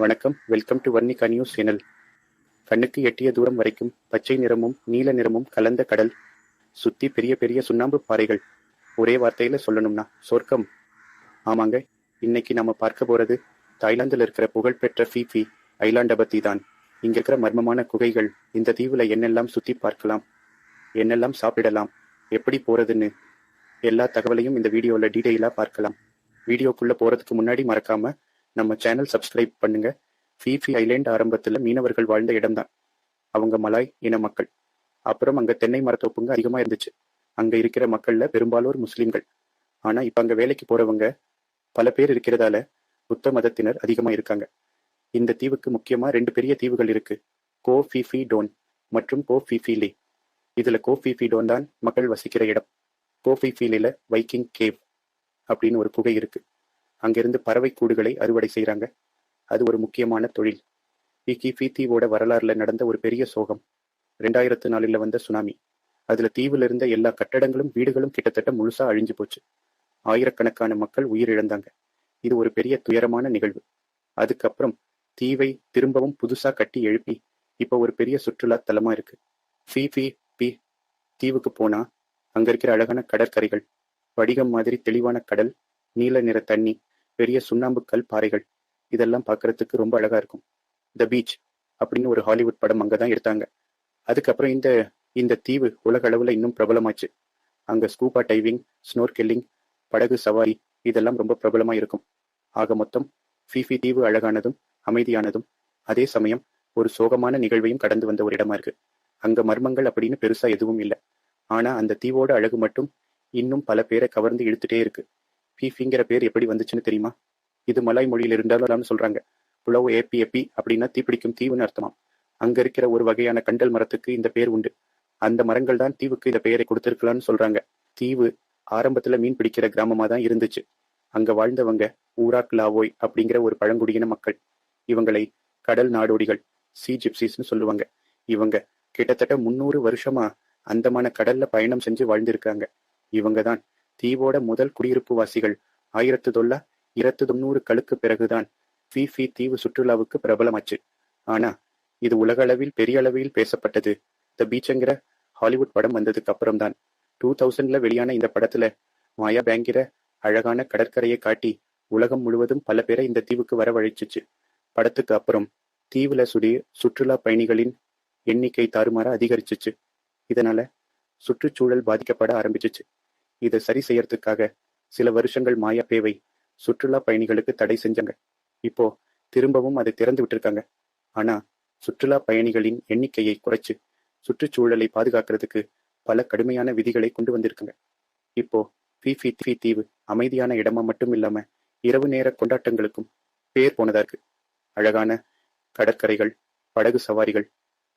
வணக்கம். Welcome to Varnika news channel கண்ணுக்கு எட்டிய தூரம் வரைக்கும் பச்சை நிறமும் நீல நிறமும் கலந்த கடல் சுத்தி பெரிய பெரிய சுண்ணாம்பு பாறைகள். ஒரே வார்த்தையில சொல்லணும்னா சொர்க்கம். ஆமாங்க இன்னைக்கு நம்ம பார்க்க போறது தாய்லாந்தில் இருக்கிற புகழ்பெற்ற ஃபீஃபி ஐலாண்டபத்தி தான். இங்க இருக்கிற மர்மமான குகைகள் இந்த தீவுல என்னெல்லாம் சுத்தி பார்க்கலாம் என்னெல்லாம் சாப்பிடலாம் எப்படி போறதுன்னு எல்லா தகவலையும் இந்த வீடியோல டீடைலா பார்க்கலாம். வீடியோக்குள்ள போறதுக்கு முன்னாடி மறக்காம நம்ம சேனல் சப்ஸ்கிரைப் பண்ணுங்க. ஃபீஃபி ஐலேண்ட் ஆரம்பத்தில் மீனவர்கள் வாழ்ந்த இடம்தான். அவங்க மலாய் இன மக்கள். அப்புறம் அங்கே தென்னை மரத்தோப்புங்க அதிகமாக இருந்துச்சு. அங்கே இருக்கிற மக்களில் பெரும்பாலோர் முஸ்லீம்கள். ஆனால் இப்போ அங்கே வேலைக்கு போகிறவங்க பல பேர் இருக்கிறதால புத்த மதத்தினர் அதிகமாக இருக்காங்க. இந்த தீவுக்கு முக்கியமாக ரெண்டு பெரிய தீவுகள் இருக்கு. கோ ஃபிஃபி டோன் மற்றும் கோ ஃபிஃபி லே. இதில் கோ ஃபிஃபி டோன் தான் மக்கள் வசிக்கிற இடம். கோ ஃபிஃபிலில வைக்கிங் கேவ் அப்படின்னு ஒரு குகை இருக்குது அங்கிருந்து பறவை கூடுகளை அறுவடை செய்றாங்க. அது ஒரு முக்கியமான தொழில். இக்கி தீவோட வரலாறுல நடந்த ஒரு பெரிய சோகம். ரெண்டாயிரத்து நாலில் வந்த சுனாமி. அதுல தீவுல இருந்த எல்லா கட்டடங்களும் வீடுகளும் கிட்டத்தட்ட முழுசா அழிஞ்சு போச்சு. ஆயிரக்கணக்கான மக்கள் உயிரிழந்தாங்க. இது ஒரு பெரிய துயரமான நிகழ்வு. அதுக்கப்புறம் தீவை திரும்பவும் புதுசா கட்டி எழுப்பி இப்போ ஒரு பெரிய சுற்றுலா தலமா இருக்கு. ஃபி ஃபி பி. தீவுக்கு போனா அங்க இருக்கிற அழகான கடற்கரைகள் வடிகம் மாதிரி தெளிவான கடல் நீல நிற தண்ணி பெரிய சுண்ணாம்பு கல் பாறைகள். இதெல்லாம் பார்க்கறதுக்கு ரொம்ப அழகா இருக்கும். த பீச் அப்படின்னு ஒரு ஹாலிவுட் படம் அங்கதான் எடுத்தாங்க. அதுக்கப்புறம் இந்த இந்த தீவு உலக அளவுல இன்னும் பிரபலமாச்சு. அங்க ஸ்கூபா டைவிங் ஸ்னோர்கெல்லிங் படகு சவாரி இதெல்லாம் ரொம்ப பிரபலமா இருக்கும். ஆக மொத்தம் ஃபீஃபி தீவு அழகானதும் அமைதியானதும் அதே சமயம் ஒரு சோகமான நிகழ்வையும் கடந்து வந்த ஒரு இடமா இருக்கு. அங்க மர்மங்கள் அப்படின்னு பெருசா எதுவும் இல்லை. ஆனா அந்த தீவோட அழகு மட்டும் இன்னும் பல பேரை கவர்ந்து இழுத்துட்டே இருக்கு. பீஃபிங்கிற பேர் எப்படி வந்துச்சுன்னு தெரியுமா இது மலாய் மொழியில் இருந்தாலும் சொல்றாங்க புலவு ஏபி எப்பி அப்படின்னா தீப்பிடிக்கும் தீவுன்னு அர்த்தமாம் அங்க இருக்கிற ஒரு வகையான கண்டல் மரத்துக்கு இந்த பேர் உண்டு அந்த மரங்கள் தான் தீவுக்கு இந்த பெயரை கொடுத்திருக்கலாம்னு சொல்றாங்க தீவு ஆரம்பத்துல மீன் பிடிக்கிற கிராமமா தான் இருந்துச்சு அங்க வாழ்ந்தவங்க ஊராக் லாவோய் அப்படிங்கிற ஒரு பழங்குடியின மக்கள் இவங்களை கடல் நாடோடிகள் சி ஜிப்சிஸ்னு சொல்லுவாங்க இவங்க கிட்டத்தட்ட முன்னூறு வருஷமா அந்தமான கடல்ல பயணம் செஞ்சு வாழ்ந்திருக்காங்க இவங்க தான் தீவோட முதல் குடியிருப்பு வாசிகள் ஆயிரத்து தொள்ளா இருபத்தி தொண்ணூறு களுக்கு பிறகுதான் ஃபிஃபி தீவு சுற்றுலாவுக்கு பிரபலமாச்சு. ஆனா இது உலகளவில் பெரிய அளவில் பேசப்பட்டது. த பீச்ங்கிற ஹாலிவுட் படம் வந்ததுக்கு அப்புறம் தான் டூ தௌசண்ட்ல வெளியான இந்த படத்துல மாயா பேங்கிற அழகான கடற்கரையை காட்டி உலகம் முழுவதும் பல பேரை இந்த தீவுக்கு வரவழைச்சிச்சு. படத்துக்கு அப்புறம் தீவுல சுடி சுற்றுலா பயணிகளின் எண்ணிக்கை தாறுமாற அதிகரிச்சிச்சு. இதனால சுற்றுச்சூழல் பாதிக்கப்பட ஆரம்பிச்சிச்சு. இதை சரி செய்யறதுக்காக சில வருஷங்கள் மாயா பேவை சுற்றுலா பயணிகளுக்கு தடை செஞ்சாங்க. இப்போ திரும்பவும் அதை திறந்து விட்டுருக்காங்க. ஆனா சுற்றுலா பயணிகளின் எண்ணிக்கையை குறைச்சு சுற்றுச்சூழலை பாதுகாக்கிறதுக்கு பல கடுமையான விதிகளை கொண்டு வந்திருக்காங்க. இப்போ பிபி தீ தீவு அமைதியான இடமா மட்டும் இல்லாம இரவு நேர கொண்டாட்டங்களுக்கும் பேர் போனதா இருக்கு. அழகான கடற்கரைகள் படகு சவாரிகள்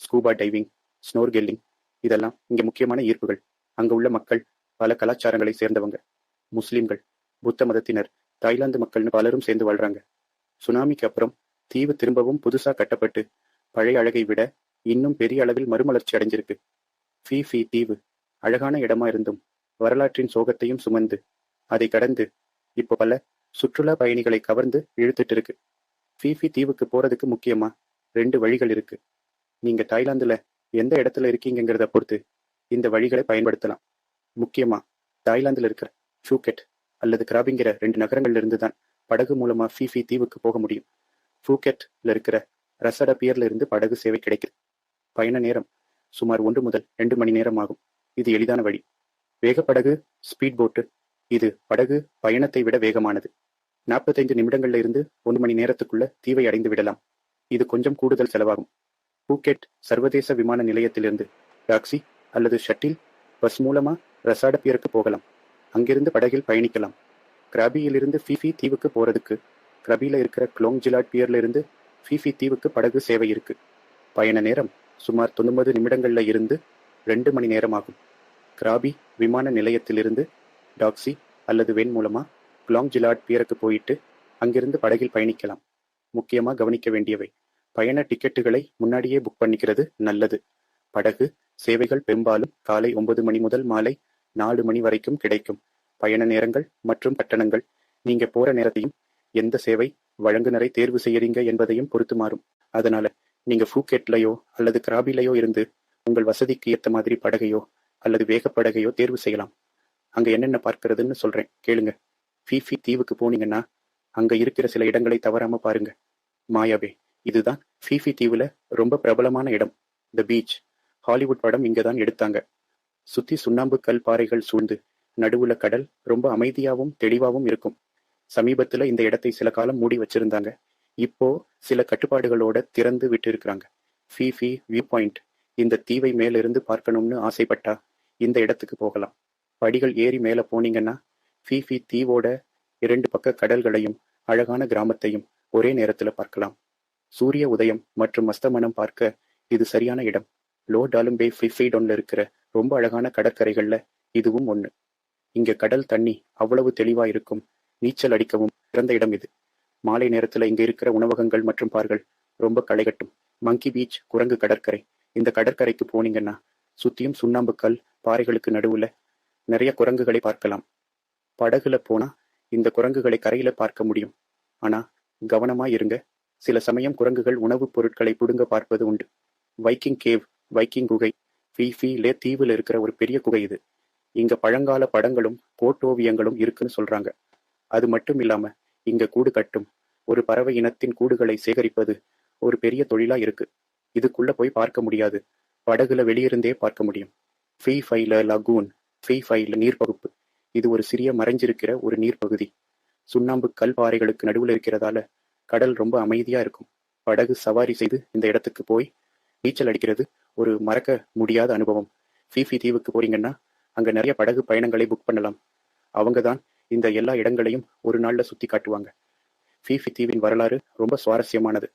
ஸ்கூபா டைவிங் ஸ்னோர்கெல்லிங் இதெல்லாம் இங்க முக்கியமான ஈர்ப்புகள். அங்க உள்ள மக்கள் பல கலாச்சாரங்களை சேர்ந்தவங்க. முஸ்லிம்கள் புத்த மதத்தினர் தாய்லாந்து மக்கள்னு பலரும் சேர்ந்து வாழ்றாங்க. சுனாமிக்கு அப்புறம் தீவு திரும்பவும் புதுசா கட்டப்பட்டு பழைய அழகை விட இன்னும் பெரிய அளவில் மறுமலர்ச்சி அடைஞ்சிருக்கு. ஃபி தீவு அழகான இடமா இருந்தும் வரலாற்றின் சோகத்தையும் சுமந்து அதை கடந்து இப்போ பல சுற்றுலா பயணிகளை கவர்ந்து இழுத்துட்டு இருக்கு. ஃபீஃபி தீவுக்கு போறதுக்கு முக்கியமா ரெண்டு வழிகள் இருக்கு. நீங்க தாய்லாந்துல எந்த இடத்துல இருக்கீங்கிறத பொறுத்து இந்த வழிகளை பயன்படுத்தலாம். முக்கியமா தாய்லாந்தில் இருக்கிற ஃபூகெட் அல்லது கிராபிங்கிற ரெண்டு நகரங்கள்ல இருந்து தான் படகு மூலமா ஃபீஃபி தீவுக்கு போக முடியும். ஃபூகெட்ல இருக்கிற ரசட பியர்ல இருந்து படகு சேவை கிடைக்குது. பயண நேரம் சுமார் ஒன்று முதல் ரெண்டு மணி நேரம் ஆகும். இது எளிதான வழி. வேகப்படகு ஸ்பீட் போட்டு இது படகு பயணத்தை விட வேகமானது. நாற்பத்தைந்து நிமிடங்கள்ல இருந்து ஒரு மணி நேரத்துக்குள்ள தீவை அடைந்து விடலாம். இது கொஞ்சம் கூடுதல் செலவாகும். பூகெட் சர்வதேச விமான நிலையத்திலிருந்து டாக்ஸி அல்லது ஷட்டில் பஸ் மூலமா ரசாட பியருக்கு போகலாம். அங்கிருந்து படகில் பயணிக்கலாம். கிராபியிலிருந்து ஃபிஃபி தீவுக்கு போறதுக்கு கிரபியில் இருக்கிற க்ளோங் ஜிலாட் பியர்ல இருந்து ஃபிஃபி தீவுக்கு படகு சேவை இருக்கு. பயண நேரம் சுமார் தொண்ணூறு நிமிடங்கள்ல இருந்து ரெண்டு மணி நேரம் ஆகும் கிராபி விமான நிலையத்திலிருந்து டாக்ஸி அல்லது வென் மூலமா க்ளோங் ஜிலாட் பியருக்கு போயிட்டு அங்கிருந்து படகில் பயணிக்கலாம். முக்கியமாக கவனிக்க வேண்டியவை. பயண டிக்கெட்டுகளை முன்னாடியே புக் பண்ணிக்கிறது நல்லது. படகு சேவைகள் பெரும்பாலும் காலை ஒன்பது மணி முதல் மாலை நாலு மணி வரைக்கும் கிடைக்கும். பயண நேரங்கள் மற்றும் கட்டணங்கள். நீங்க போற நேரத்தையும் எந்த சேவை வழங்குனரை தேர்வு செய்யறீங்க என்பதையும் பொறுத்து மாறும். அதனால நீங்க ஃபூகெட்லயோ அல்லது கிராபிலையோ இருந்து உங்கள் வசதிக்கு ஏற்ற மாதிரி படகையோ அல்லது வேகப்படகையோ தேர்வு செய்யலாம். அங்க என்னென்ன பார்க்கறதுன்னு சொல்றேன். கேளுங்க. ஃபீஃபி தீவுக்கு போனீங்கன்னா அங்க இருக்கிற சில இடங்களை தவறாம பாருங்க. மாயாவே இதுதான் ஃபீஃபி தீவுல ரொம்ப பிரபலமான இடம். த பீச் ஹாலிவுட் படம் இங்க தான் எடுத்தாங்க. சுத்தி சுண்ணாம்பு கல் பாறைகள் சூழ்ந்து நடுவுல கடல் ரொம்ப அமைதியாவும் தெளிவாவும் இருக்கும். சமீபத்துல இந்த இடத்தை சில காலம் மூடி வச்சிருந்தாங்க. இப்போ சில கட்டுப்பாடுகளோட திறந்து விட்டு இருக்கிறாங்க ஃபீஃபி வியூ பாயிண்ட். இந்த தீவை மேலிருந்து பார்க்கணும்னு ஆசைப்பட்டா இந்த இடத்துக்கு போகலாம். படிகள் ஏறி மேல போனீங்கன்னா ஃபீஃபி தீவோட இரண்டு பக்க கடல்களையும் அழகான கிராமத்தையும் ஒரே நேரத்துல பார்க்கலாம். சூரிய உதயம் மற்றும் அஸ்தமனம் பார்க்க இது சரியான இடம். லோ டாலும்பே ஃபிஃபைடொன்ல இருக்கிற ரொம்ப அழகான கடற்கரைகள்ல இதுவும் ஒண்ணு. இங்க கடல் தண்ணி அவ்வளவு தெளிவா இருக்கும் நீச்சல் அடிக்கவும் சிறந்த இடம் இது. மாலை நேரத்துல இங்க இருக்கிற உணவகங்கள் மற்றும் பார்கள் ரொம்ப களைகட்டும். மங்கி பீச் குரங்கு கடற்கரை. இந்த கடற்கரைக்கு போனீங்கன்னா சுத்தியும் சுண்ணாம்புக்கல் பாறைகளுக்கு நடுவுல நிறைய குரங்குகளை பார்க்கலாம். படகுல போனா இந்த குரங்குகளை கரையில பார்க்க முடியும். ஆனா கவனமா இருங்க. சில சமயம் குரங்குகள் உணவுப் பொருட்களை புடுங்க பார்ப்பது உண்டு. வைக்கிங் கேவ் வைக்கிங் குகை ஃபீஃபி லே தீவுல இருக்கிற ஒரு பெரிய குகை இது. இங்க பழங்கால படங்களும் கோட்டோவியங்களும் இருக்குன்னு சொல்றாங்க. அது மட்டும் இல்லாம இங்க கூடு கட்டும் ஒரு பறவை இனத்தின் கூடுகளை சேகரிப்பது ஒரு பெரிய தொழிலா இருக்கு. இதுக்குள்ள போய் பார்க்க முடியாது. படகுல வெளியிருந்தே பார்க்க முடியும். ஃப்ரீ ஃபைல லகூன் ஃப்ரீ ஃபைல நீர்ப்பகுப்பு. இது ஒரு சிறிய மறைஞ்சிருக்கிற ஒரு நீர்ப்பகுதி. சுண்ணாம்பு கல் பாறைகளுக்கு நடுவுல இருக்கிறதால கடல் ரொம்ப அமைதியா இருக்கும். படகு சவாரி செய்து இந்த இடத்துக்கு போய் நீச்சல் அடிக்கிறது ஒரு மறக்க முடியாத அனுபவம். ஃபீஃபி தீவுக்கு போறீங்கன்னா அங்கே நிறைய படகு பயணங்களை புக் பண்ணலாம். அவங்க தான் இந்த எல்லா இடங்களையும் ஒரு நாளில் சுற்றி காட்டுவாங்க. ஃபீஃபி தீவின் வரலாறு ரொம்ப சுவாரஸ்யமானது.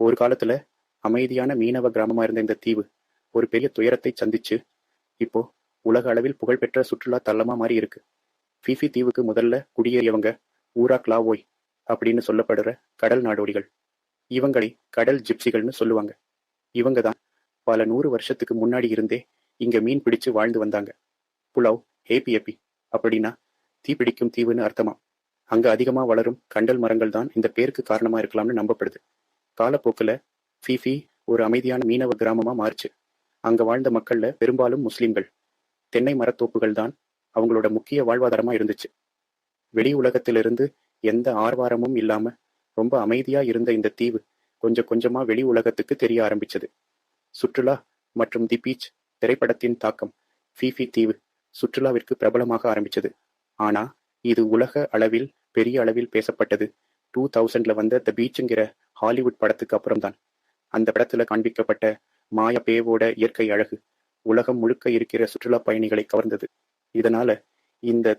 ஒரு காலத்தில் அமைதியான மீனவ கிராமமாக இருந்த இந்த தீவு ஒரு பெரிய துயரத்தை சந்திச்சு இப்போ உலக அளவில் புகழ்பெற்ற சுற்றுலா தள்ளமா மாறி இருக்கு. ஃபீஃபி தீவுக்கு முதல்ல குடியேறியவங்க ஊரா கிளாவோய் அப்படின்னு சொல்லப்படுற கடல் நாடோடிகள். இவங்களை கடல் ஜிப்சிகள்னு சொல்லுவாங்க. இவங்க தான் பல நூறு வருஷத்துக்கு முன்னாடி இருந்தே இங்க மீன் பிடிச்சு வாழ்ந்து வந்தாங்க. புலாவ் ஹேப்பி ஹேப்பி அப்படின்னா தீப்பிடிக்கும் தீவுன்னு அர்த்தமா? அங்க அதிகமா வளரும் கண்டல் மரங்கள் தான் இந்த பேருக்கு காரணமா இருக்கலாம்னு நம்பப்படுது. காலப்போக்குல ஃபீஃபி ஒரு அமைதியான மீனவ கிராமமா மாறுச்சு. அங்க வாழ்ந்த மக்கள்ல பெரும்பாலும் முஸ்லிம்கள். தென்னை மரத்தோப்புகள் தான் அவங்களோட முக்கிய வாழ்வாதாரமா இருந்துச்சு. வெளி உலகத்திலிருந்து எந்த ஆர்வாரமும் இல்லாம ரொம்ப அமைதியா இருந்த இந்த தீவு கொஞ்சம் கொஞ்சமா வெளி உலகத்துக்கு தெரிய ஆரம்பிச்சது. சுற்றுலா மற்றும் தி பீச் திரைப்படத்தின் தாக்கம். ஃபிஃபி தீவு சுற்றுலாவிற்கு பிரபலமாக ஆரம்பிச்சது ஆனா இது உலக அளவில் பெரிய அளவில் பேசப்பட்டது. டூ தௌசண்ட்ல வந்த த பீச்சுங்கிற ஹாலிவுட் படத்துக்கு அப்புறம்தான். அந்த படத்துல காண்பிக்கப்பட்ட மாயா பேவோட இயற்கை அழகு உலகம் முழுக்க இருக்கிற சுற்றுலா பயணிகளை கவர்ந்தது. இதனால இந்த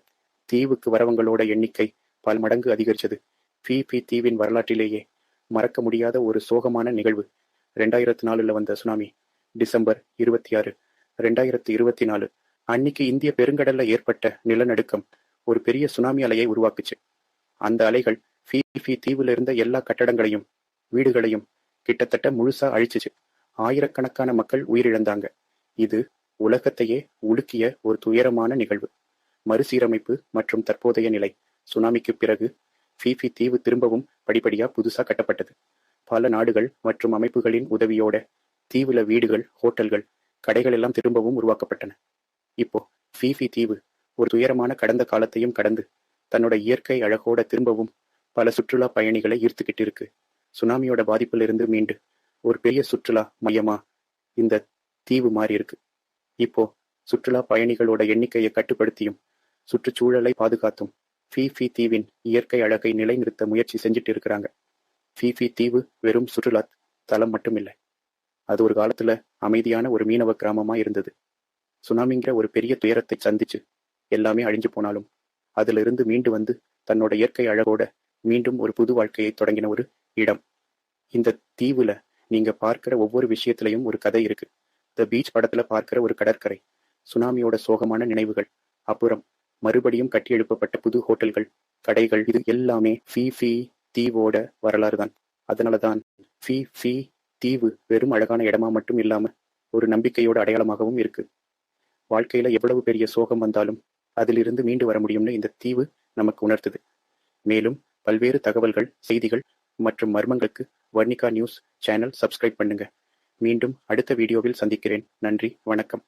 தீவுக்கு வரவங்களோட எண்ணிக்கை பல மடங்கு அதிகரிச்சது ஃபீஃபி தீவின் வரலாற்றிலேயே மறக்க முடியாத ஒரு சோகமான நிகழ்வு. ரெண்டாயிரத்தி நாலுல வந்த சுனாமி டிசம்பர் இருபத்தி ஆறு ரெண்டாயிரத்தி இருபத்தி நாலு. அன்னைக்கு இந்திய பெருங்கடல்ல ஏற்பட்ட நிலநடுக்கம் ஒரு பெரிய சுனாமி அலையை உருவாக்குச்சு. அந்த அலைகள் ஃபீஃபி தீவுல இருந்த எல்லா கட்டடங்களையும் வீடுகளையும் கிட்டத்தட்ட முழுசா அழிச்சிச்சு. ஆயிரக்கணக்கான மக்கள் உயிரிழந்தாங்க. இது உலகத்தையே உலுக்கிய ஒரு துயரமான நிகழ்வு. மறுசீரமைப்பு மற்றும் தற்போதைய நிலை சுனாமிக்கு பிறகு ஃபீஃபி தீவு திரும்பவும் படிப்படியா புதுசா கட்டப்பட்டது. பல நாடுகள் மற்றும் அமைப்புகளின் உதவியோட தீவுல வீடுகள் ஹோட்டல்கள் கடைகள் எல்லாம் திரும்பவும் உருவாக்கப்பட்டன. இப்போ ஃபீஃபி தீவு ஒரு துயரமான கடந்த காலத்தையும் கடந்து தன்னோட இயற்கை அழகோட திரும்பவும் பல சுற்றுலா பயணிகளை ஈர்த்துக்கிட்டு இருக்கு. சுனாமியோட பாதிப்பிலிருந்து மீண்டு ஒரு பெரிய சுற்றுலா மையமா இந்த தீவு மாறி இருக்கு. இப்போ சுற்றுலா பயணிகளோட எண்ணிக்கையை கட்டுப்படுத்தியும் சுற்றுச்சூழலை பாதுகாத்தும் ஃபீஃபி தீவின் இயற்கை அழகை நிலைநிறுத்த முயற்சி செஞ்சுட்டு இருக்கிறாங்க. ஃபீஃபி தீவு வெறும் சுற்றுலா தலம் மட்டும் இல்லை அது ஒரு காலத்துல அமைதியான ஒரு மீனவ கிராமமா இருந்தது. சுனாமிங்கிற ஒரு பெரிய துயரத்தை சந்திச்சு எல்லாமே அழிஞ்சு போனாலும் அதுல இருந்து மீண்டு வந்து தன்னோட இயற்கை அழகோட மீண்டும் ஒரு புது வாழ்க்கையை தொடங்கின ஒரு இடம். இந்த தீவுல நீங்க பார்க்கிற ஒவ்வொரு விஷயத்திலையும் ஒரு கதை இருக்கு. த பீச் படத்துல பார்க்கிற ஒரு கடற்கரை சுனாமியோட சோகமான நினைவுகள் அப்புறம் மறுபடியும் கட்டி எழுப்பப்பட்ட புது ஹோட்டல்கள் கடைகள் இது எல்லாமே ஃபீஃபி தீவோட வரலாறு தான் அதனால தான் ஃபி ஃபி தீவு வெறும் அழகான இடமா மட்டும் இல்லாம ஒரு நம்பிக்கையோட அடையாளமாகவும் இருக்கு. வாழ்க்கையில எவ்வளவு பெரிய சோகம் வந்தாலும் அதிலிருந்து மீண்டு வர முடியும்னு இந்த தீவு நமக்கு உணர்த்துது. மேலும் பல்வேறு தகவல்கள் செய்திகள் மற்றும் மர்மங்களுக்கு வர்ணிகா நியூஸ் சேனல் சப்ஸ்கிரைப் பண்ணுங்க. மீண்டும் அடுத்த வீடியோவில் சந்திக்கிறேன். நன்றி வணக்கம்.